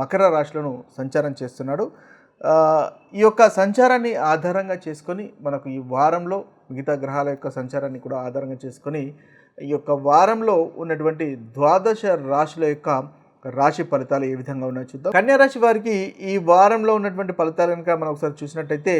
మకర రాశులను సంచారం చేస్తున్నాడు. ఈ యొక్క సంచారాన్ని ఆధారంగా చేసుకొని మనకు ఈ వారంలో మిగతా గ్రహాల యొక్క సంచారాన్ని కూడా ఆధారంగా చేసుకొని ఈ యొక్క వారంలో ఉన్నటువంటి ద్వాదశ రాశుల యొక్క రాశి ఫలితాలు ఏ విధంగా ఉన్నాయో చూద్దాం. కన్యా రాశి వారికి ఈ వారంలో ఉన్నటువంటి ఫలితాలు కనుక మనం ఒకసారి చూసినట్టయితే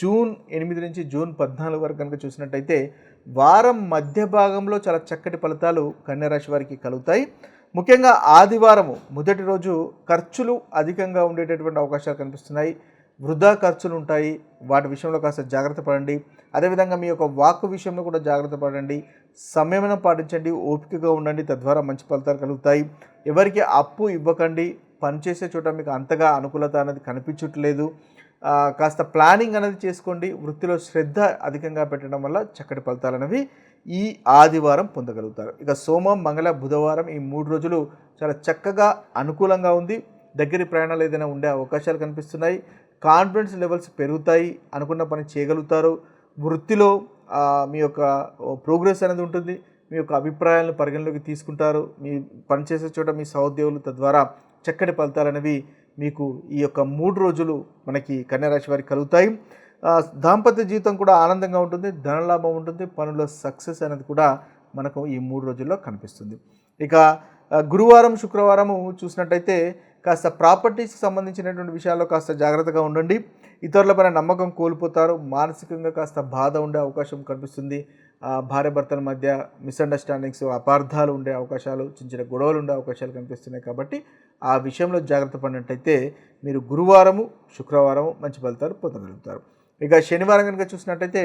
జూన్ ఎనిమిది నుంచి జూన్ పద్నాలుగు వరకు కనుక చూసినట్టయితే వారం మధ్య భాగంలో చాలా చక్కటి ఫలితాలు కన్యరాశి వారికి కలుగుతాయి. ముఖ్యంగా ఆదివారము మొదటి రోజు ఖర్చులు అధికంగా ఉండేటటువంటి అవకాశాలు కనిపిస్తున్నాయి. వృధా ఖర్చులు ఉంటాయి. వాటి విషయంలో కాస్త జాగ్రత్త పడండి. అదేవిధంగా మీ యొక్క వాక్కు విషయంలో కూడా జాగ్రత్త పడండి. సమయమైన పాటించండి. ఓపికగా ఉండండి. తద్వారా మంచి ఫలితాలు కలుగుతాయి. ఎవరికి అప్పు ఇవ్వకండి. పనిచేసే చోట మీకు అంతగా అనుకూలత అనేది కనిపించట్లేదు. కాస్త ప్లానింగ్ అనేది చేసుకోండి. వృత్తిలో శ్రద్ధ అధికంగా పెట్టడం వల్ల చక్కటి ఫలితాలు అనేవి ఈ ఆదివారం పొందగలుగుతారు. ఇక సోమం మంగళ బుధవారం ఈ మూడు రోజులు చాలా చక్కగా అనుకూలంగా ఉంది. దగ్గరి ప్రయాణాలు ఏదైనా ఉండే అవకాశాలు కనిపిస్తున్నాయి. కాన్ఫిడెన్స్ లెవెల్స్ పెరుగుతాయి అనుకున్న పని చేయగలుగుతారు. వృత్తిలో మీ యొక్క ప్రోగ్రెస్ అనేది ఉంటుంది. మీ యొక్క అభిప్రాయాలను పరిగణలోకి తీసుకుంటారు. మీ పనిచేసే చోట మీ సహోద్యోగులు తద్వారా చక్కటి ఫలితాలు అనేవి మీకు ఈ యొక్క మూడు రోజులు మనకి కన్యారాశి వారికి కలుగుతాయి. దాంపత్య జీవితం కూడా ఆనందంగా ఉంటుంది ధనలాభం ఉంటుంది పనుల్లో సక్సెస్ అనేది కూడా మనకు ఈ మూడు రోజుల్లో కనిపిస్తుంది. ఇక గురువారం శుక్రవారము చూసినట్టయితే కాస్త ప్రాపర్టీస్కి సంబంధించినటువంటి విషయాల్లో కాస్త జాగ్రత్తగా ఉండండి. ఇతరులపైన నమ్మకం కోల్పోతారు మానసికంగా కాస్త బాధ ఉండే అవకాశం కనిపిస్తుంది. భార్య భార్యాభర్తల మధ్య మిస్అండర్స్టాండింగ్స్ అపార్థాలు ఉండే అవకాశాలు చిన్న చిన్న గొడవలు ఉండే అవకాశాలు కనిపిస్తున్నాయి కాబట్టి ఆ విషయంలో జాగ్రత్త పడినట్టయితే మీరు గురువారము శుక్రవారము మంచి ఫలితాలు పొందగలుగుతారు. ఇక శనివారం కనుక చూసినట్టయితే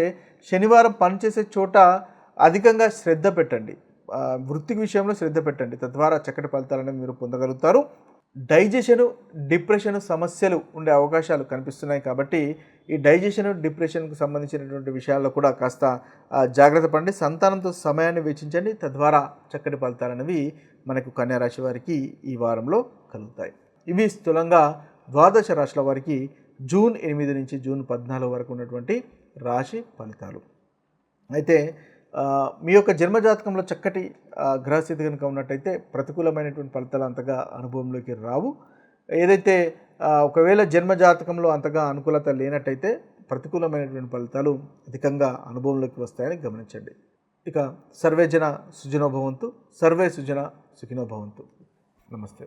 శనివారం పనిచేసే చోట అధికంగా శ్రద్ధ పెట్టండి. వృత్తికి వృత్తి విషయంలో శ్రద్ధ పెట్టండి. తద్వారా చక్కటి ఫలితాలను మీరు పొందగలుగుతారు. డైజెషన్ డిప్రెషన్ సమస్యలు ఉండే అవకాశాలు కనిపిస్తున్నాయి కాబట్టి ఈ డైజెషన్ డిప్రెషన్కు సంబంధించినటువంటి విషయాల్లో కూడా కాస్త జాగ్రత్త పడండి. సంతానంతో సమయాన్ని వెచ్చించండి. తద్వారా చక్కటి ఫలితాలు అనేవి మనకు కన్యారాశి వారికి ఈ వారంలో కలుగుతాయి. ఇవి స్థూలంగా ద్వాదశ రాశుల వారికి జూన్ ఎనిమిది నుంచి జూన్ పద్నాలుగు వరకు ఉన్నటువంటి రాశి ఫలితాలు. అయితే మీ యొక్క జన్మజాతకంలో చక్కటి గ్రహస్థితి కనుక ఉన్నట్టయితే ప్రతికూలమైనటువంటి ఫలితాలు అంతగా అనుభవంలోకి రావు. ఏదైతే ఒకవేళ జన్మజాతకంలో అంతగా అనుకూలత లేనట్టయితే ప్రతికూలమైనటువంటి ఫలితాలు అధికంగా అనుభవంలోకి వస్తాయని గమనించండి. ఇక సర్వే జన సుజనోభవంతు సర్వే సుజన సుఖినోభవంతు నమస్తే.